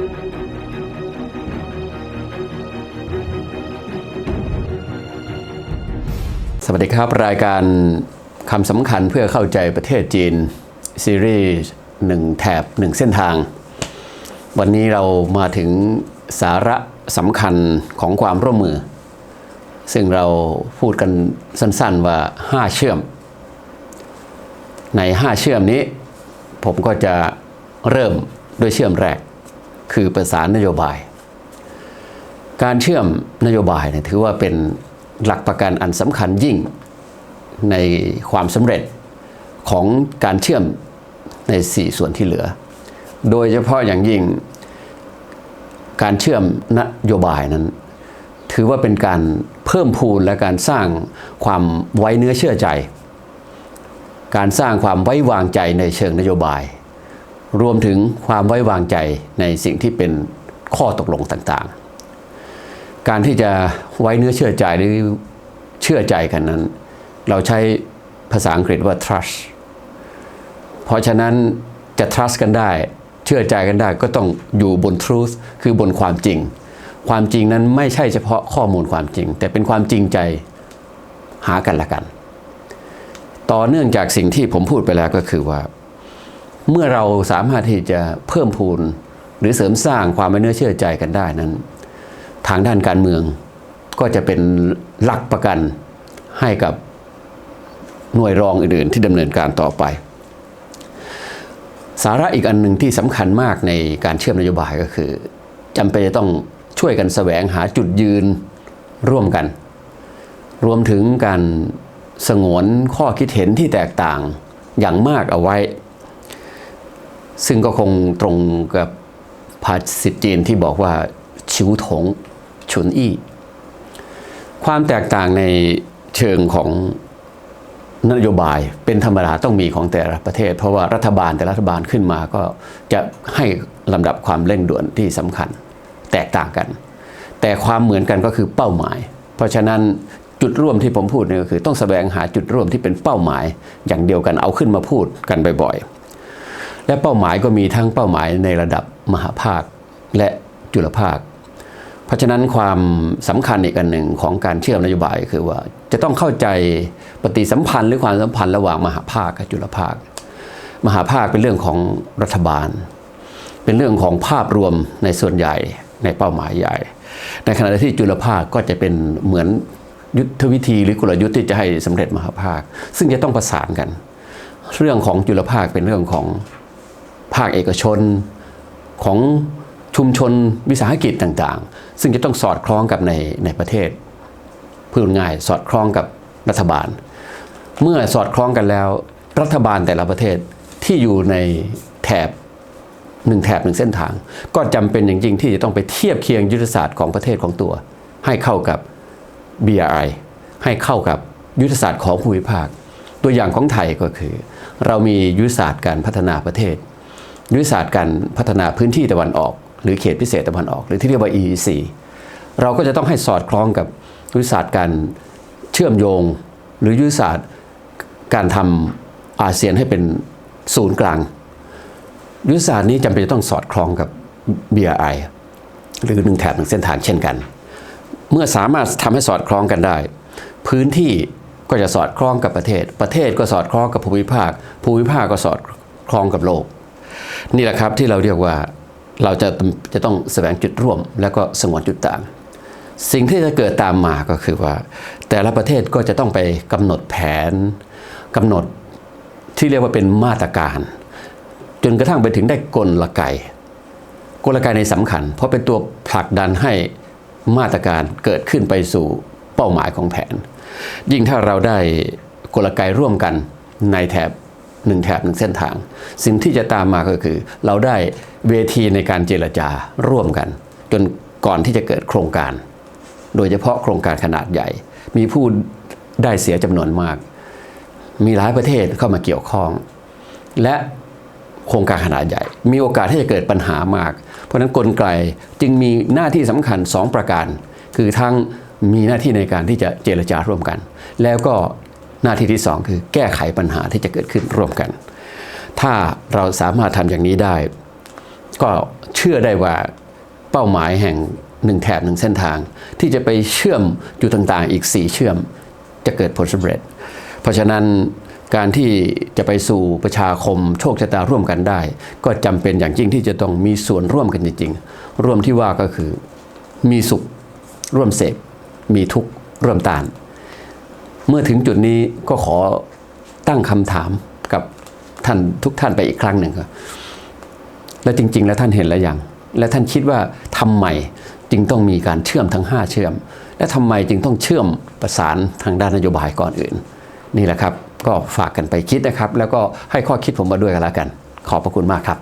สวัสดีครับ รายการคำสำคัญเพื่อเข้าใจประเทศจีน ซีรีส์หนึ่งแถบหนึ่งเส้นทาง วันนี้เรามาถึงสาระสำคัญของความร่วมมือ ซึ่งเราพูดกันสั้นๆว่า 5 เชื่อม ใน 5 เชื่อมนี้ ผมก็จะเริ่มด้วยเชื่อมแรก คือประสานนโยบาย การเชื่อมนโยบายเนี่ยถือว่าเป็นหลักประกันอันสำคัญยิ่งในความสำเร็จของการเชื่อมใน 4 ส่วนที่เหลือ โดยเฉพาะอย่างยิ่งการเชื่อมนโยบายนั้น ถือว่าเป็นการเพิ่มพูนและการสร้างความไว้เนื้อเชื่อใจ การสร้างความไว้วางใจในเชิงนโยบาย รวมถึงความไว้วางใจในสิ่งที่เป็นข้อตกลงต่างๆ การที่จะไว้เนื้อเชื่อใจหรือเชื่อใจกันนั้น เราใช้ภาษาอังกฤษว่า trust เพราะฉะนั้นจะ trust กันได้ เชื่อใจกันได้ก็ต้องอยู่บน truth คือบนความจริง ความจริงนั้นไม่ใช่เฉพาะข้อมูลความจริง แต่เป็นความจริงใจหากันละกัน ต่อเนื่องจากสิ่งที่ผมพูดไปแล้วก็คือว่า เมื่อเราสามารถที่จะเพิ่มพูนหรือเสริมสร้างความไว้เนื้อเชื่อใจกันได้นั้น ทางด้านการเมืองก็จะเป็นหลักประกันให้กับหน่วยรองอื่นๆ ที่ดำเนินการต่อไป สาระอีกอันหนึ่งที่สำคัญมากในการเชื่อมนโยบายก็คือจำเป็นจะต้องช่วยกันแสวงหาจุดยืนร่วมกัน รวมถึงการสงวนข้อคิดเห็นที่แตกต่างอย่างมากเอาไว้ ซึ่งก็คงตรงกับภาษิตจีนที่บอกว่า ชิวถงฉุนอี้ ความแตกต่างในเชิงของนโยบายเป็นธรรมดาต้องมีของแต่ละประเทศ เพราะว่ารัฐบาลแต่ละรัฐบาลขึ้นมาก็จะให้ลำดับความเร่งด่วนที่สำคัญแตกต่างกัน แต่ความเหมือนกันก็คือเป้าหมาย เพราะฉะนั้นจุดร่วมที่ผมพูดเนี่ยก็คือต้องแสวงหาจุดร่วมที่เป็นเป้าหมาย อย่างเดียวกันเอาขึ้นมาพูดกันบ่อยๆ และเป้าหมายก็มีทั้งเป้าหมายในระดับมหาภาคและจุลภาค เพราะฉะนั้นความสำคัญอีกอันหนึ่งของการเชื่อมนโยบายคือว่าจะต้องเข้าใจปฏิสัมพันธ์หรือความสัมพันธ์ระหว่างมหาภาคกับจุลภาค มหาภาคเป็นเรื่องของรัฐบาล เป็นเรื่องของภาพรวมในส่วนใหญ่ในเป้าหมายใหญ่ ในขณะที่จุลภาคก็จะเป็นเหมือนยุทธวิธีหรือกลยุทธ์ที่จะให้สำเร็จมหาภาค ซึ่งจะต้องประสานกัน เรื่องของจุลภาคเป็นเรื่องของ ภาคเอกชนของชุมชนวิสาหกิจต่างๆ ซึ่งจะต้องสอดคล้องกับในในประเทศพูดง่ายสอดคล้องกับรัฐบาล เมื่อสอดคล้องกันแล้ว รัฐบาลแต่ละประเทศที่อยู่ในแถบหนึ่งแถบหนึ่งเส้นทาง ก็จำเป็นอย่างยิ่งที่จะต้องไปเทียบเคียงยุทธศาสตร์ของประเทศของตัว ให้เข้ากับ BRI ให้เข้ากับยุทธศาสตร์ของภูมิภาค ตัวอย่างของไทยก็คือ เรามียุทธศาสตร์การพัฒนาประเทศ ยุทธศาสตร์การพัฒนาพื้นที่ตะวันออก หรือเขตพิเศษตะวันออก หรือที่เรียกว่า EEC เราก็จะต้องให้สอดคล้องกับยุทธศาสตร์การเชื่อมโยง หรือยุทธศาสตร์การทำอาเซียนให้เป็นศูนย์กลาง ยุทธศาสตร์นี้จำเป็นจะต้องสอดคล้องกับ BRI หรือหนึ่งแถบหนึ่งเส้นทางเช่นกัน เมื่อสามารถทำให้สอดคล้องกันได้ พื้นที่ก็จะสอดคล้องกับประเทศ ประเทศก็สอดคล้องกับภูมิภาค ภูมิภาคก็สอดคล้องกับโลก นี่แหละครับที่เราเรียกว่าเราจะจะต้องแสวงจุดร่วม แล้วก็สงวนจุดต่าง สิ่งที่จะเกิดตามมาก็คือว่า แต่ละประเทศก็จะต้องไปกำหนดแผนกำหนดที่เรียกว่าเป็นมาตรการ จนกระทั่งไปถึงได้กลไกกลไกในสำคัญ เพราะเป็นตัวผลักดันให้มาตรการเกิดขึ้นไปสู่เป้าหมายของแผน ยิ่งถ้าเราได้กลไกร่วมกันในแถบ หนึ่งแถบหนึ่งเส้นทาง สิ่งที่จะตามมาก็คือ เราได้เวทีในการเจรจาร่วมกัน จนก่อนที่จะเกิดโครงการ โดยเฉพาะโครงการขนาดใหญ่ มีผู้ได้เสียจำนวนมาก มีหลายประเทศเข้ามาเกี่ยวข้อง และโครงการขนาดใหญ่ มีโอกาสที่จะเกิดปัญหามาก เพราะนั้นกลไกจึงมีหน้าที่สำคัญ 2 ประการ คือทั้งมีหน้าที่ในการที่จะเจรจาร่วมกัน แล้วก็ หน้าที่ที่ 2 คือแก้ไขปัญหาที่จะเกิดขึ้นร่วมกัน ถ้าเราสามารถทำอย่างนี้ได้ ก็เชื่อได้ว่าเป้าหมายแห่งหนึ่งแถบหนึ่งเส้นทาง ที่จะไปเชื่อมจุดต่างๆ อีก 4 เชื่อมจะเกิดผลสำเร็จ เพราะฉะนั้นการที่จะไปสู่ประชาคมโชคชะตาร่วมกันได้ ก็จำเป็นอย่างยิ่งที่จะต้องมีส่วนร่วมกันจริงๆ ร่วมที่ว่าก็คือมีสุขร่วมเสพมีทุกข์ร่วมต้าน เมื่อถึงจุดนี้ก็ขอตั้งคำถามกับท่านทุกท่านไปอีกครั้งหนึ่งครับแล้วจริง ๆ แล้วท่านเห็นแล้วยัง และท่านคิดว่าทำไมจึงต้องมีการเชื่อมทั้ง 5 เชื่อม และทำไมจึงต้องเชื่อมประสานทางด้านนโยบายก่อนอื่น นี่แหละครับ ก็ฝากกันไปคิดนะครับ แล้วก็ให้ข้อคิดผมมาด้วยกันแล้วกัน ขอบพระคุณมากครับ